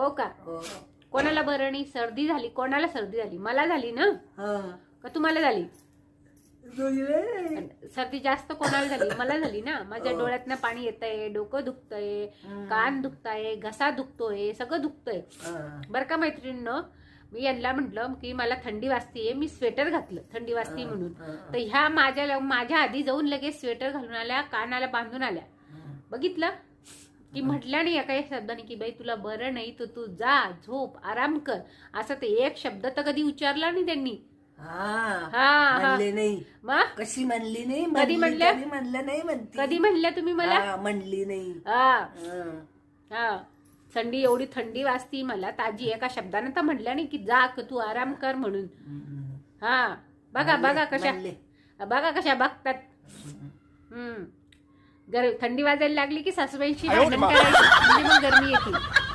हो का? हो. कोणाला बरं नाही? सर्दी झाली. कोणाला सर्दी झाली? मला झाली ना? हा. का तुम्हाला झाली? सर्दी जास्त कोणाला झाली? मला झाली ना. माझ्या डोळ्यातनं पाणी येतंय डोकं दुखतंय कान दुखताय घसा दुखतोय सगळं दुखतंय. हा. बरं का मैत्रिणीनं? मी यांना म्हटलं की मला थंडी वाजतीये मी स्वेटर घातलं थंडी वाजती म्हणून. तर ह्या माझ्या माझ्या आधी जाऊन लगेच स्वेटर घालून आल्या कानाला बांधून आल्या. बघितलं? की म्हटलं नाही एका एक शब्दाने की बाई तुला बरं नाही तर तू जा झोप आराम कर. असं ते एक शब्द तर कधी उच्चारला नाही त्यांनी. हा म्हणले नाही. कशी म्हणली नाही? कधी म्हणली म्हणल्या? तरी म्हणलं नाही म्हणती. कधी म्हणल्या तुम्ही मला? हा, म्हणली नाही. हा. हा. हा. थंडी एवढी थंडी वाजती मला ताजी एका शब्दानं तर म्हटल्या नाही की जा क तू आराम कर म्हणून. हम्म. हा. बघा बघा कशा म्हणले. बघा कशा बघतात. हम्म. गर थंडी वाजायला लागली की सासूबाईंशी भांडण करायची. म्हणजे मग गरमी येते.